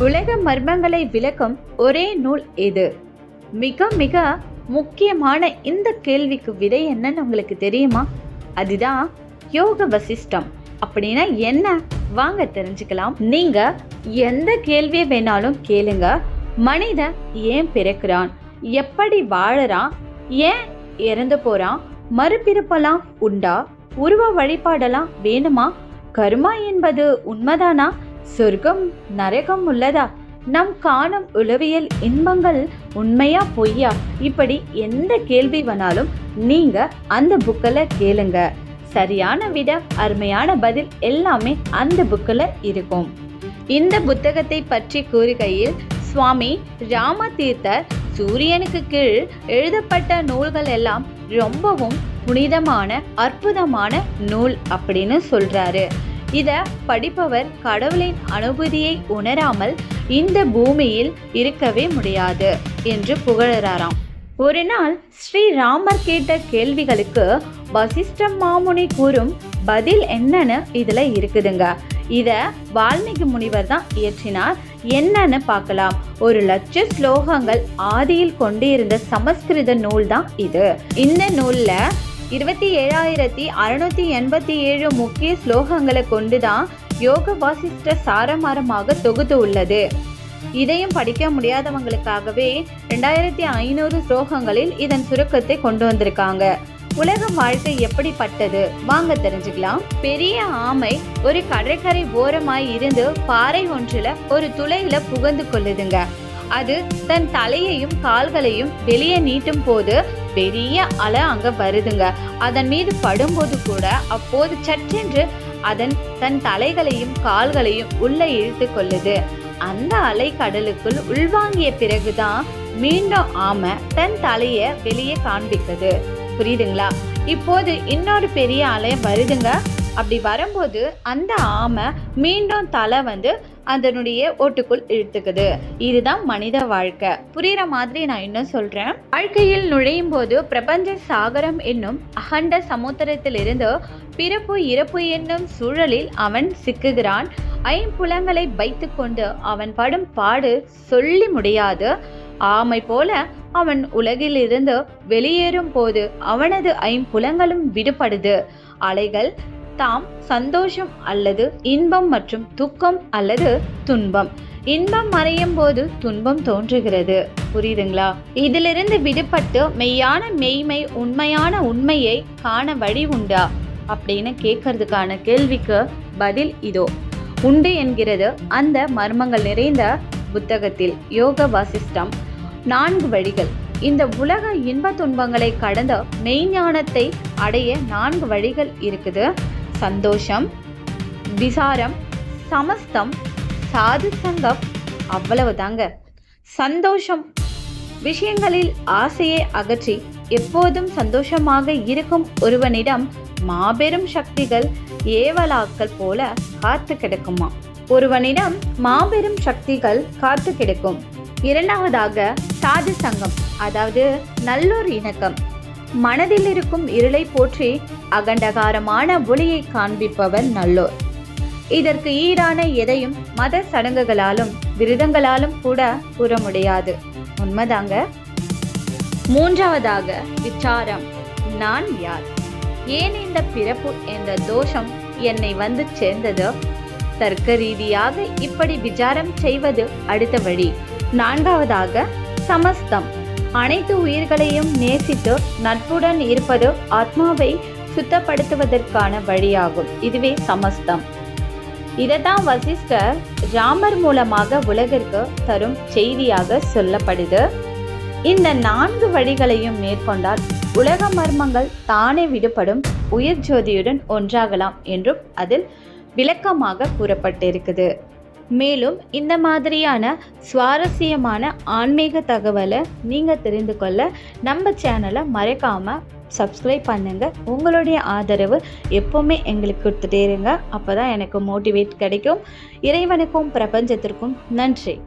உலக மர்மங்களை விளக்கும் ஒரே நூல் எது மிக மிக முக்கியமான இந்த கேள்விக்கு விடை என்னன்னு உங்களுக்கு தெரியுமா? அதுதான் யோக வசிஷ்டம். அப்படின்னா என்ன? வாங்க தெரிஞ்சுக்கலாம். நீங்க எந்த கேள்வியை வேணாலும் கேளுங்க. மனிதன் ஏன் பிறக்கிறான்? எப்படி வாழறான்? ஏன் இறந்து போறான்? மறுபிறப்பெல்லாம் உண்டா? உருவ வழிபாடெல்லாம் வேணுமா? கர்மா என்பது உண்மைதானா? சொர்க்கம் நரகம் உள்ளதா? நம் காணும் உளவியல் இன்பங்கள் உண்மையா பொய்யா? இப்படி எந்த கேள்வி வேணாலும் நீங்க அந்த புக்கில் கேளுங்க. சரியான விட அருமையான பதில் எல்லாமே அந்த புக்கில் இருக்கும். இந்த புத்தகத்தை பற்றி கூறுகையில் சுவாமி ராமதீர்த்தர் சூரியனுக்கு கீழ் எழுதப்பட்ட நூல்கள் எல்லாம் ரொம்பவும் புனிதமான அற்புதமான நூல் அப்படின்னு சொல்றாரு. இதை படிப்பவர் கடவுளின் அனுபூதியை உணராமல் இந்த பூமியில் இருக்கவே முடியாது என்று புகழறாராம். ஒரு நாள் ஸ்ரீராமர் கேட்ட கேள்விகளுக்கு வசிஷ்ட மாமுனி கூறும் பதில் என்னன்னு இதில் இருக்குதுங்க. இதை வால்மீகி முனிவர் தான் இயற்றினார். என்னன்னு பார்க்கலாம். ஒரு லட்ச ஸ்லோகங்கள் ஆதியில் கொண்டிருந்த சமஸ்கிருத நூல் தான் இது. இந்த நூல்ல இருபத்தி ஏழாயிரத்தி அறுநூத்தி எண்பத்தி ஏழு முக்கிய ஸ்லோகங்களை கொண்டுதான் யோக வாசிஷ்ட சாரமாரமாக தொகுத்து உள்ளது. இதையும் படிக்க முடியாதவங்களுக்காகவே ரெண்டாயிரத்தி ஐநூறு ஸ்லோகங்களில் இதன் சுருக்கத்தை கொண்டு வந்திருக்காங்க. உலக வாழ்க்கை எப்படிப்பட்டது? வாங்க தெரிஞ்சுக்கலாம். பெரிய ஆமை ஒரு கடற்கரை ஓரமாய் இருந்து பாறை ஒன்றுல ஒரு துளையில புகுந்து கொள்ளுதுங்க. அது தன் தலையையும் கால்களையும் வெளியே நீட்டும் போது பெரிய அலை அங்க வருதுங்க. அதன் மீது படும்போது கூட அப்போது சற்றென்று அதன் தன் தலைகளையும் கால்களையும் உள்ளே இழுத்து கொள்ளுது. அந்த அலை கடலுக்குள் உள்வாங்கிய பிறகுதான் மீண்டும் ஆமை தன் தலைய வெளியே காண்பிக்குது புரியுதுங்களா? இப்போது இன்னொரு பெரிய அலை வருதுங்க. அப்படி வரும்போது அந்த ஆமை மீண்டும் தலை வந்து அதனுடைய ஓட்டுக்குள் இழுத்துக்குது. இதுதான் மனித வாழ்க்கை. புரிகிற மாதிரி நான் இன்னும் சொல்றேன். வாழ்க்கையில் நுழையும் போது பிரபஞ்ச சாகரம் என்னும் அகண்ட சமுத்திரத்திலிருந்து பிறப்பு இறப்பு என்னும் சூழலில் அவன் சிக்குகிறான். ஐம்புலங்களை வைத்துக்கொண்டு அவன் படும் பாடு சொல்லி முடியாது. ஆமை போல அவன் உலகிலிருந்து வெளியேறும் போது அவனது ஐம்புலங்களும் விடுபடுது. அலைகள் தாம் சந்தோஷம் அல்லது இன்பம் மற்றும் துக்கம் அல்லது துன்பம். இன்பம் மறையும் போது துன்பம் தோன்றுகிறது. புரியுதுங்களா? இதிலிருந்து விடுபட்டு மெய்யான மெய்மை உண்மையான உண்மையை காண வழி உண்டா? அப்படின்னு கேட்கறதுக்கான கேள்விக்கு பதில் இதோ. உண்டு என்கிறது அந்த மர்மங்கள் நிறைந்த புத்தகத்தில். யோக வாசிஷ்டம் நான்கு வழிகள். இந்த உலக இன்ப துன்பங்களை கடந்த மெய்ஞானத்தை அடைய நான்கு வழிகள் இருக்குது. சந்தோஷம் விசாரம் சமஸ்தம் சாது சங்கம் அவ்வளவு தாங்க சந்தோஷம். விஷயங்களில் ஆசையை அகற்றி எப்போதும் சந்தோஷமாக இருக்கும் ஒருவனிடம் மாபெரும் சக்திகள் ஏவலாக்கள் போல காத்து கிடக்குமா? ஒருவனிடம் மாபெரும் சக்திகள் காத்து கிடக்கும். இரண்டாவதாக சாது சங்கம் அதாவது நல்லோர் இணக்கம். மனதில் இருக்கும் இருளை போற்றி அகண்டகாரமான ஒளியை காண்பிப்பவர் நல்லோர். இதற்கு ஈடான எதையும் மத சடங்குகளாலும் விரதங்களாலும் கூட கூற முடியாது. உண்மைதாங்க? மூன்றாவதாக விசாரம். நான் யார்? ஏன் இந்த பிறப்பு என்ற தோஷம் என்னை வந்து சேர்ந்ததோ? தர்க்க ரீதியாக இப்படி விசாரம் செய்வது அடுத்த வழி. நான்காவதாக சமஸ்தம். அனைத்து உயிர்களையும் நேசித்து நட்புடன் இருப்பது ஆத்மாவை சுத்தப்படுத்துவதற்கான வழியாகும். இதுவே சமஸ்தம். இதைத்தான் வசிஷ்டர் ராமர் மூலமாக உலகிற்கு தரும் செய்தியாக சொல்லப்படுது. இந்த நான்கு வழிகளையும் மேற்கொண்டால் உலக மர்மங்கள் தானே விடுபடும் உயிர் ஜோதியுடன் ஒன்றாகலாம் என்றும் அதில் விளக்கமாக கூறப்பட்டிருக்குது. மேலும் இந்த மாதிரியான சுவாரஸ்யமான ஆன்மீக தகவலை நீங்கள் தெரிந்து கொள்ள நம்ம சேனலை மறைக்காமல் சப்ஸ்கிரைப் பண்ணுங்கள் உங்களுடைய ஆதரவு எப்போவுமே எங்களுக்கு கொடுத்துட்டே இருங்க. அப்போ தான் எனக்கு மோட்டிவேட் கிடைக்கும். இறைவனுக்கும் பிரபஞ்சத்திற்கும் நன்றி.